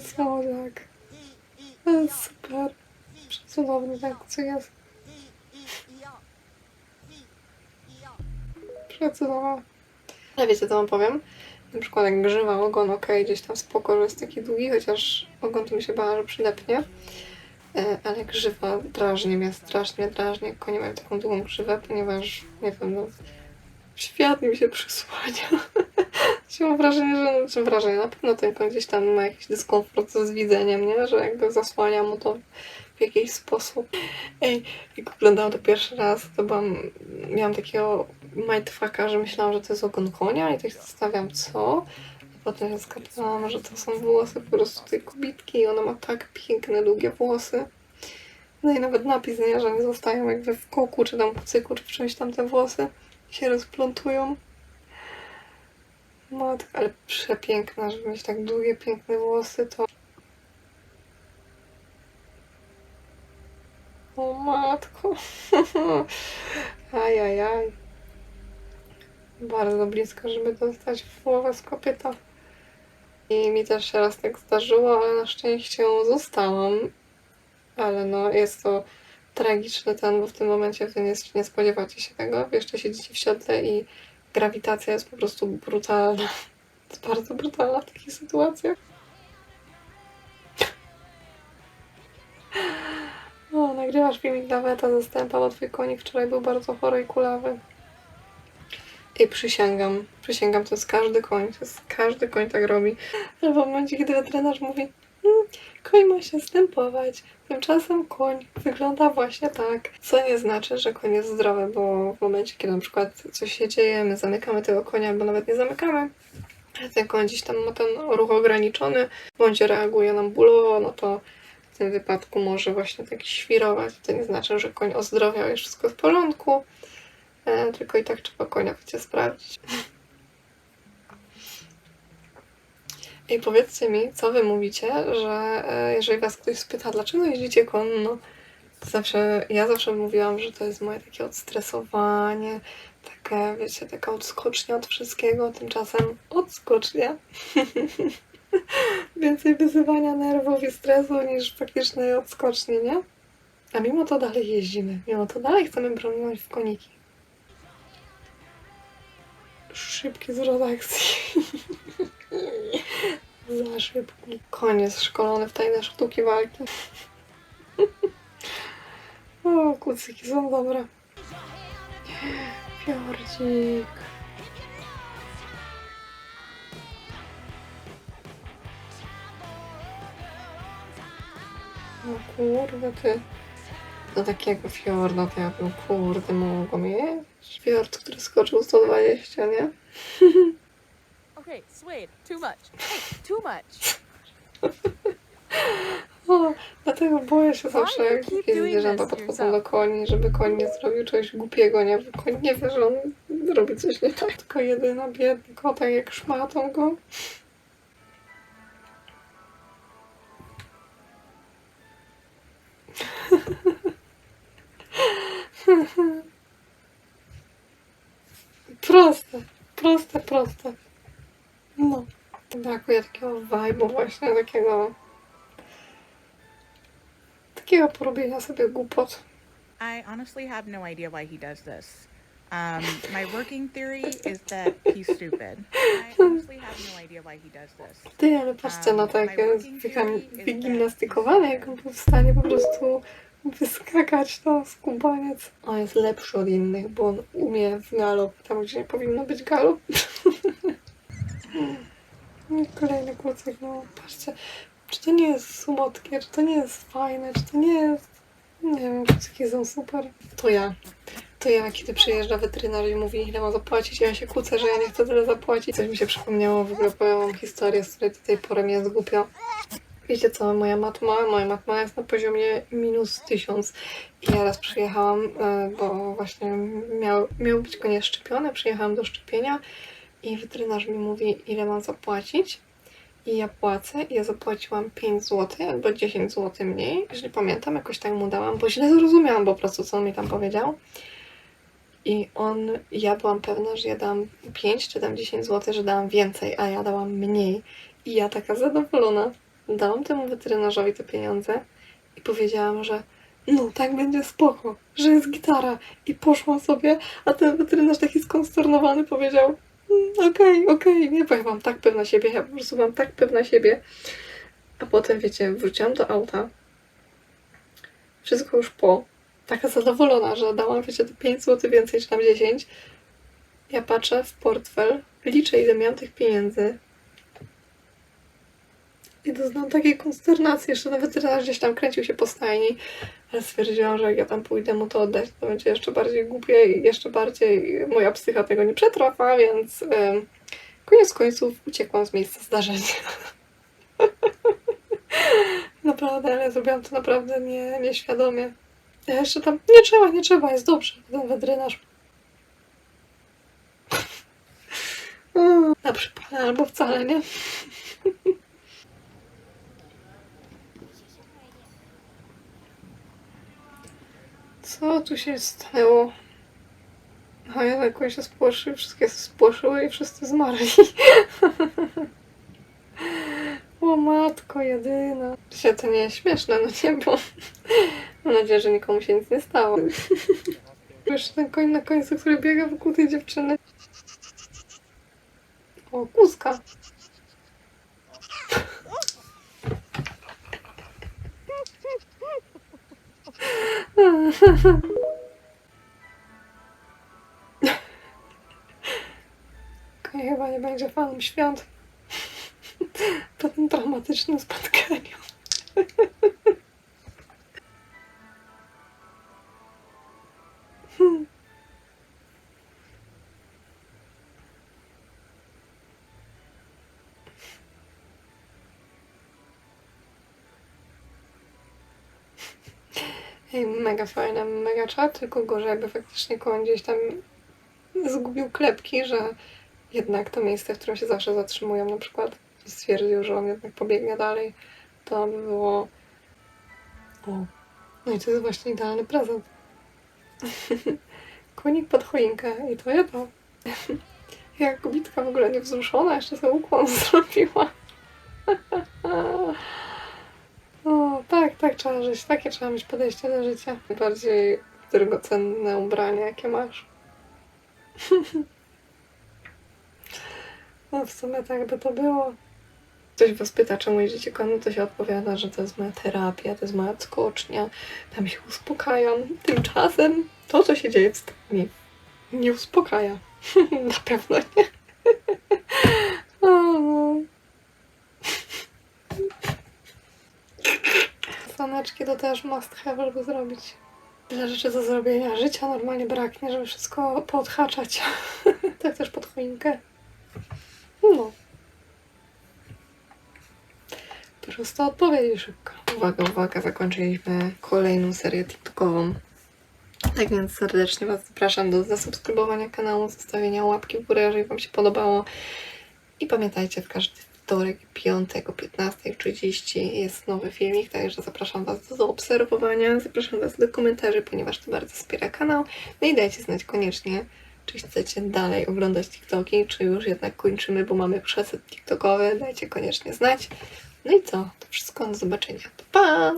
Ale słodziak. Ale super. Przecudowny tak, co jest. Przecudowna. Ale wiecie, co wam powiem? Na przykład jak grzywa ogon, ok, gdzieś tam spoko, że jest taki długi, chociaż ogon to mi się bała, że przylepnie. E, ale grzywa drażni mnie, strasznie drażni, konie mają taką długą grzywę, ponieważ, nie wiem, no, świat mi się przysłania. Się mam wrażenie, że, czy wrażenie, na pewno ten koń gdzieś tam ma jakiś dyskomfort z widzeniem, nie? Że jakby zasłania mu to w jakiś sposób. Ej, jak oglądałam to pierwszy raz, to byłam, miałam takiego mindfucka, że myślałam, że to jest ogon konia i tak się zastanawiam, co? A potem skapnęłam, że to są włosy po prostu tej kobitki i ona ma tak piękne, długie włosy. No i nawet napis, nie, że nie zostają jakby w koku, czy tam w cyku, czy w czymś tam te włosy się rozplątują. Matko, ale przepiękna, żeby mieć tak długie, piękne włosy, to... O matko. Ajajaj. Bardzo blisko, żeby dostać w głowę z kopyta. I mi też się raz tak zdarzyło, ale na szczęście zostałam. Ale no, jest to tragiczny ten, bo w tym momencie wy nie, nie spodziewacie się tego. Jeszcze siedzicie w siodle i grawitacja jest po prostu brutalna. Jest bardzo brutalna w takich sytuacjach. O, nagrywasz filmik dla Weta zastępa, bo twój konik wczoraj był bardzo chory i kulawy. I przysięgam, przysięgam, to jest każdy koń, to jest każdy koń tak robi. Ale w momencie, kiedy weterynarz mówi, "Mm, koń ma się stępować, tymczasem koń wygląda właśnie tak. Co nie znaczy, że koń jest zdrowy, bo w momencie, kiedy na przykład coś się dzieje, my zamykamy tego konia, albo nawet nie zamykamy, ten koń gdzieś tam ma ten ruch ograniczony, bądź reaguje nam bólowo, no to w tym wypadku może właśnie tak świrować. To nie znaczy, że koń ozdrowiał i wszystko w porządku, e, tylko i tak trzeba konia wiecie, sprawdzić. I powiedzcie mi, co wy mówicie, że e, jeżeli was ktoś spyta, dlaczego jeździcie konno, to zawsze, ja zawsze mówiłam, że to jest moje takie odstresowanie, takie, wiecie, taka odskocznia od wszystkiego, tymczasem odskocznia. Więcej wyzywania nerwów i stresu niż faktycznej odskoczni, nie? A mimo to dalej jeździmy, mimo to dalej chcemy bronić w koniki. Szybki zwrot akcji. Za szybki. Koniec szkolony w tajne sztuki walki. o, kucyki są dobre. Fiordzik. No kurde ty. Do takiego fiorda to ja bym kurde mogła mieć. Fiord, który skoczył 120, nie? Okay, Suede, too much. Hey, too much. O, dlatego boję się zawsze, jak jakieś zwierzęta podchodzą do koni, żeby koń nie zrobił czegoś głupiego, nie? Bo koń nie wie, że on zrobi coś nie tak. Tylko jedyna biedny kotek, jak szmatą go. Proste, proste, proste. Brakuje takiego vibe'u właśnie, takiego takiego porobienia sobie głupot. I honestly have no idea why he does this. Um, my working theory is that he's stupid. I honestly have no idea why he does this. Ty, ale patrzcie na to, jak jest wygim- wygimnastykowany, jak on był w stanie po prostu wyskakać to skubaniec. On jest lepszy od innych, bo on umie w galop, tam gdzie nie powinno być galop. I Kolejny kucyk, no patrzcie, czy to nie jest słodkie, czy to nie jest fajne, czy to nie jest... Nie wiem, kucyki są super. To ja. To ja, kiedy przyjeżdża weterynarz i mówi, ile ma zapłacić, ja się kłócę, że ja nie chcę tyle zapłacić. Coś mi się przypomniało, w ogóle powiem historię, z której do tej pory mnie głupio. Wiecie co, moja matma, moja matma jest na poziomie minus tysiąc. I ja raz przyjechałam, e, bo właśnie miał, miał być konie szczepione, przyjechałam do szczepienia i weterynarz mi mówi, ile mam zapłacić. I ja płacę ja zapłaciłam 5 zł albo 10 zł mniej, jeżeli pamiętam, jakoś tak mu dałam, bo źle zrozumiałam po prostu, co on mi tam powiedział. I on, ja byłam pewna, że ja dałam 5 czy tam 10 zł, że dałam więcej, a ja dałam mniej. I ja taka zadowolona, dałam temu weterynarzowi te pieniądze i powiedziałam, że no tak będzie spoko, że jest gitara i poszłam sobie, a ten weterynarz taki skonsternowany powiedział "Mm, okej, okej, nie, bo tak pewna siebie, ja po prostu byłam tak pewna siebie. A potem, wiecie, wróciłam do auta, wszystko już po, taka zadowolona, że dałam, wiecie, te 5 zł więcej, czy tam 10. Ja patrzę w portfel, liczę ile miałam tych pieniędzy. I doznałam takiej konsternacji, jeszcze ten weterynarz gdzieś tam kręcił się po stajni, ale stwierdziłam, że jak ja tam pójdę mu to oddać, to będzie jeszcze bardziej głupie i jeszcze bardziej moja psycha tego nie przetrwa, więc em, koniec końców uciekłam z miejsca zdarzenia. naprawdę, ale zrobiłam to naprawdę nie, nieświadomie. Ja jeszcze tam, nie trzeba, nie trzeba, jest dobrze, ten weterynarz. Na przypale albo wcale nie. Co tu się stanęło? A ja jakoś się spłoszyły, wszystkie się spłoszyły i wszyscy zmarli. O matko jedyna. Się to nie jest śmieszne, no nie, bo mam nadzieję, że nikomu się nic nie stało. Jeszcze ten koń na końcu, który biega wokół tej dziewczyny. O, kózka. Koń chyba nie będzie fanem świąt po tym traumatycznym spotkaniu. Hmm. Ej, mega fajna, mega czad, tylko gorzej jakby faktycznie koń gdzieś tam zgubił klepki, że jednak to miejsce, w którym się zawsze zatrzymują na przykład stwierdził, że on jednak pobiegnie dalej, to by było... O, no i to jest właśnie idealny prezent. Konik pod choinkę i to ja to. Jak kobitka w ogóle nie wzruszona, jeszcze sobie ukłon zrobiła. Tak, trzeba żyć. Takie trzeba mieć podejście do życia. Bardziej drogocenne ubranie, jakie masz. No w sumie tak by to było. Ktoś was pyta, czemu jeździcie konno, to się odpowiada, że to jest moja terapia, to jest moja skocznia, tam się uspokajam. Tymczasem to, co się dzieje w stajni, nie uspokaja. Na pewno nie. O, no. Słoneczki to też must have, żeby zrobić. Tyle rzeczy do zrobienia. Życia normalnie braknie, żeby wszystko poodhaczać. tak też pod choinkę. No. Prosta odpowiedź i szybko. Uwaga, uwaga, zakończyliśmy kolejną serię TikTokową. Tak więc serdecznie Was zapraszam do zasubskrybowania kanału, zostawienia łapki w górę, jeżeli Wam się podobało. I pamiętajcie, w każdy wtorek, piątek o 15.30 jest nowy filmik, także zapraszam Was do zaobserwowania, zapraszam Was do komentarzy, ponieważ to bardzo wspiera kanał. No i dajcie znać koniecznie, czy chcecie dalej oglądać TikToki, czy już jednak kończymy, bo mamy przesyp TikTokowy. Dajcie koniecznie znać. No i co? To wszystko. Do zobaczenia. Pa!